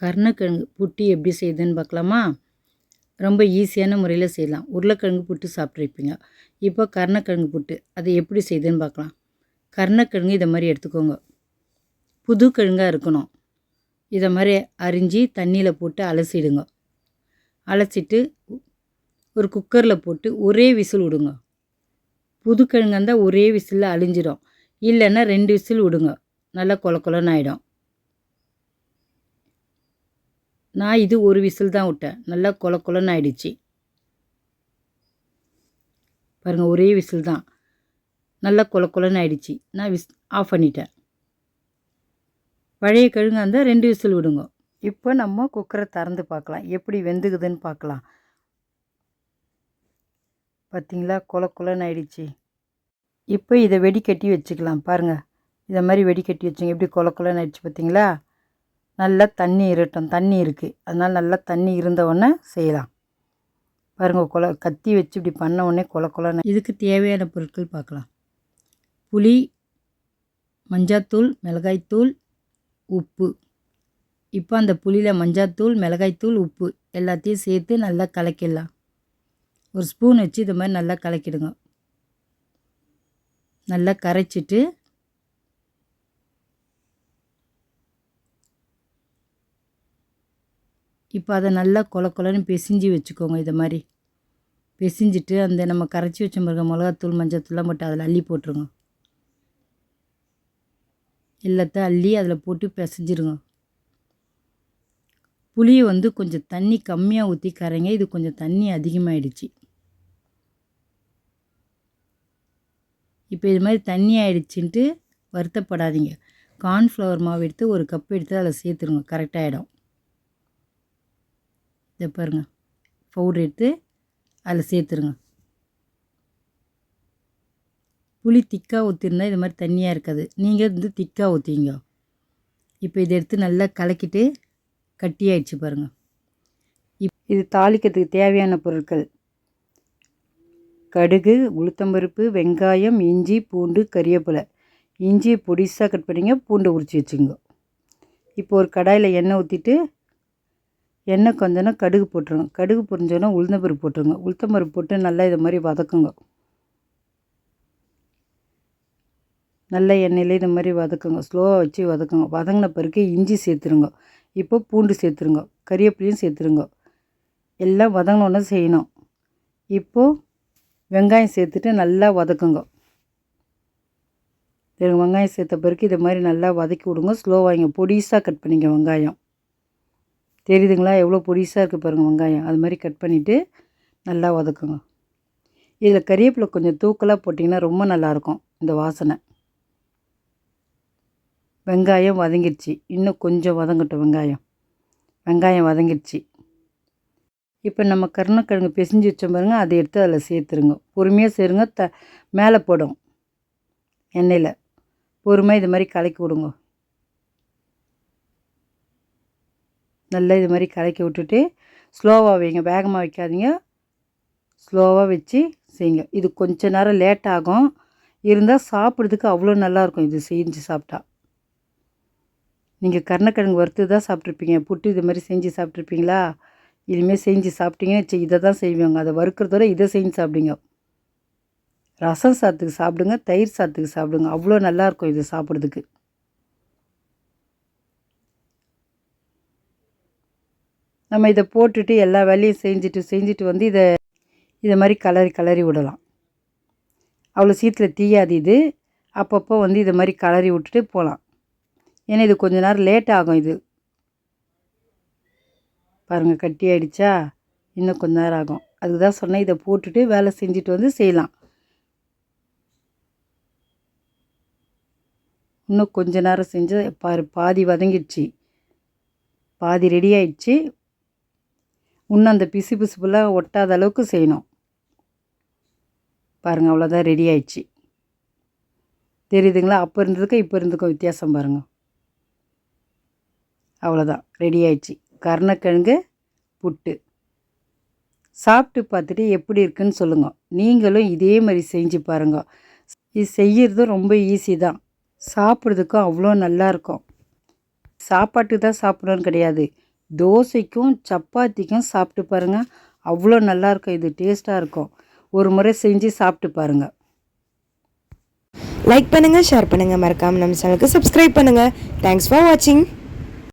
கருணக்கிழங்கு புட்டி எப்படி செய்யுதுன்னு பார்க்கலாமா? ரொம்ப ஈஸியான முறையில் செய்யலாம். உருளைக்கிழங்கு புட்டு சாப்பிட்ருப்பீங்க இப்போ கருணக்கிழங்கு புட்டு அதை எப்படி செய்யுதுன்னு பார்க்கலாம். கருணக்கிழங்கு இதை மாதிரி எடுத்துக்கோங்க. புது கிழங்காக இருக்கணும். இதை மாதிரி அரிஞ்சு தண்ணியில் போட்டு அலசிடுங்க. அலசிட்டு ஒரு குக்கரில் போட்டு ஒரே விசில் விடுங்க. புது கிழங்கா இருந்தால் ஒரே விசிலில் அழிஞ்சிடும். இல்லைன்னா ரெண்டு விசில் விடுங்க. நல்லா கொல கொலன்னு ஆகிடும் நான் இது ஒரு விசில் தான் விட்டேன். நல்லா கொல கொலன்னு ஆயிடுச்சு. பாருங்கள் ஒரே விசில் தான். நல்லா கொல கொலன்னு ஆயிடுச்சு. நான் விஸ் ஆஃப் பண்ணிட்டேன். பழைய கழுங்கா இருந்தால் ரெண்டு விசில் விடுங்க. இப்போ நம்ம குக்கரை திறந்து பார்க்கலாம். எப்படி வெந்துக்குதுன்னு பார்க்கலாம். பார்த்தீங்களா? கொல கொலன்னு ஆயிடுச்சு. இப்போ இதை வெடிக்கட்டி வச்சுக்கலாம். பாருங்கள் இதை மாதிரி வெடிக்கட்டி வச்சுங்க. எப்படி கொல கொலன்னு ஆயிடுச்சு பார்த்தீங்களா? நல்லா தண்ணி இருட்டும் தண்ணி இருக்குது அதனால் நல்லா தண்ணி இருந்த உடனே செய்யலாம். பாருங்கள் கொல கத்தி வச்சு இப்படி பண்ண உடனே கொல கொலன்னு. இதுக்கு தேவையான பொருட்கள் பார்க்கலாம். புளி மஞ்சாத்தூள் மிளகாய்த்தூள் உப்பு. இப்போ அந்த புளியில் மஞ்சாத்தூள் மிளகாய்த்தூள் உப்பு எல்லாத்தையும் சேர்த்து நல்லா கலக்கிடலாம். ஒரு ஸ்பூன் வச்சு இது மாதிரி நல்லா கலக்கிடுங்க. நல்லா கரைச்சிட்டு இப்போ அதை நல்லா கொல கொலன்னு பிசிஞ்சு வச்சுக்கோங்க இதை மாதிரி. பிசிஞ்சிட்டு அந்த நம்ம கரைச்சி வச்ச மிருக மிளகாத்தூள் மஞ்சத்தூள்லாம் போட்டு அதில் அள்ளி போட்டுருங்க. எல்லாத்தையும் அள்ளி அதில் போட்டு பிசைஞ்சிருங்க. புளியை வந்து கொஞ்சம் தண்ணி கம்மியாக ஊற்றி கரைங்க இது கொஞ்சம் தண்ணி அதிகமாகிடுச்சு இப்போ இது மாதிரி தண்ணி ஆகிடுச்சின்ட்டு வருத்தப்படாதீங்க. கார்ன்ஃப்ளவர் மாவு எடுத்து ஒரு கப் எடுத்து அதில் சேர்த்துருங்க கரெக்டாகிடும் இதை பாருங்கள் பவுடர் எடுத்து அதில் சேர்த்துருங்க. புளி திக்காக ஊற்றிருந்தா இது மாதிரி தண்ணியாக இருக்காது. நீங்கள் வந்து திக்காக ஊற்றிங்க இப்போ இதை எடுத்து நல்லா கலக்கிட்டு கட்டி பாருங்கள் இப் இது தாளிக்கிறதுக்கு தேவையான பொருட்கள். கடுகு உளுத்தம்பருப்பு வெங்காயம் இஞ்சி பூண்டு கறிவேப்பிலை. இஞ்சி பொடிசாக கட் பண்ணிங்க பூண்டு உரித்து வச்சுங்க இப்போ ஒரு கடாயில் எண்ணெய் ஊற்றிட்டு எண்ணெய் கொஞ்சோன்னா கடுகு போட்டுருங்க. கடுகு பொரிஞ்சோன்னா உளுந்தம்பருப்பு போட்டுருங்க. உளுத்தம்பருப்பு போட்டு நல்லா இதை மாதிரி வதக்குங்க. நல்ல எண்ணெயில் இதை மாதிரி வதக்குங்க. ஸ்லோவாக வச்சு வதக்குங்க. வதங்கின பிறகு இஞ்சி சேர்த்துருங்க. இப்போ பூண்டு சேர்த்துருங்க. கறிவேப்பிலையும் சேர்த்துருங்க. எல்லாம் வதங்கினோன்னே செய்யணும். இப்போது வெங்காயம் சேர்த்துட்டு நல்லா வதக்குங்க. வெங்காயம் சேர்த்த பிறகு இதை மாதிரி நல்லா வதக்கி விடுங்க. ஸ்லோவாகிங்க பொடிசாக கட் பண்ணிங்க வெங்காயம். தெரியுதுங்களா? எவ்வளோ பொடிசாக இருக்குது பாருங்கள் வெங்காயம். அது மாதிரி கட் பண்ணிவிட்டு நல்லா வதக்குங்க. இதில் கறிவேப்பிலை கொஞ்சம் தூக்கலாக போட்டிங்கன்னா ரொம்ப நல்லாயிருக்கும் இந்த வாசனை. வெங்காயம் வதங்கிடுச்சு இன்னும் கொஞ்சம் வதங்கட்டும் வெங்காயம். வெங்காயம் வதங்கிடுச்சு இப்போ நம்ம கருணக்கிழங்கு பிசைஞ்சு வச்சோம் பாருங்க அதை எடுத்து அதில் சேர்த்துருங்க. பொறுமையாக சேருங்க த மேலே போடும் எண்ணெயில். பொறுமையாக இது மாதிரி கலக்கி விடுங்க. நல்லா இது மாதிரி கலக்கி விட்டுட்டு ஸ்லோவாக வைங்க. வேகமாக வைக்காதீங்க. ஸ்லோவாக வச்சு செய்யுங்க. இது கொஞ்ச நேரம் லேட் ஆகும். இருந்தால் சாப்பிட்றதுக்கு அவ்வளோ நல்லாயிருக்கும் இது செஞ்சு சாப்பிட்டா. நீங்கள் கருணக்கிழங்கு வறுத்து தான் சாப்பிட்ருப்பீங்க புட்டு இது மாதிரி செஞ்சு சாப்பிட்ருப்பீங்களா இனிமேல் செஞ்சு சாப்பிட்டீங்கன்னு இதை தான் செய்வாங்க. அதை வறுக்கிறதோட இதை செஞ்சு சாப்பிடுங்க. ரசம் சாத்துக்கு சாப்பிடுங்க. தயிர் சாத்துக்கு சாப்பிடுங்க. அவ்வளோ நல்லாயிருக்கும் இது சாப்பிட்றதுக்கு. நம்ம இதை போட்டுட்டு எல்லா வேலையும் செஞ்சுட்டு செஞ்சுட்டு வந்து இதை இதை மாதிரி கலரி கலரி விடலாம். அவ்வளோ சீத்தில் தீயாது இது. அப்பப்போ வந்து இதை மாதிரி கலரி விட்டுட்டு போகலாம். ஏன்னா இது கொஞ்ச நேரம் லேட் ஆகும் இது. பாருங்கள் கட்டி ஆகிடுச்சா இன்னும் கொஞ்ச நேரம் ஆகும். அதுக்கு தான் சொன்னேன் இதை போட்டுட்டு வேலை செஞ்சுட்டு வந்து செய்யலாம். இன்னும் கொஞ்ச நேரம் செஞ்சு பாரு பாதி வதங்கிடுச்சு. பாதி ரெடி ஆயிடுச்சு. இன்னும் அந்த பிசு பிசுப்புலாம் ஒட்டாத அளவுக்கு செய்யணும். பாருங்கள் அவ்வளோதான் ரெடி ஆயிடுச்சு. தெரியுதுங்களா? அப்போ இருந்ததுக்கும் இப்போ இருந்ததுக்கும் வித்தியாசம் பாருங்கள் அவ்வளோதான் ரெடி ஆயிடுச்சு. கருணக்கிழங்கு புட்டு. சாப்பிட்டு பார்த்துட்டு எப்படி இருக்குன்னு சொல்லுங்கள் நீங்களும் இதே மாதிரி செஞ்சு பாருங்கள் இது செய்கிறதும் ரொம்ப ஈஸி தான். சாப்பிட்றதுக்கும் அவ்வளோ நல்லாயிருக்கும் சாப்பாட்டுக்கு தான் சாப்பிடணும்னு கிடையாது. தோசைக்கும் சப்பாத்திக்கும் சாப்பிட்டு பாருங்கள் அவ்வளோ நல்லாயிருக்கும். இது டேஸ்ட்டாக இருக்கும். ஒரு முறை செஞ்சு சாப்பிட்டு பாருங்கள் லைக் பண்ணுங்கள் ஷேர் பண்ணுங்கள் மறக்காமல் நம்ம சேனலுக்கு சப்ஸ்கிரைப் பண்ணுங்கள் தேங்க்ஸ் ஃபார் வாட்சிங்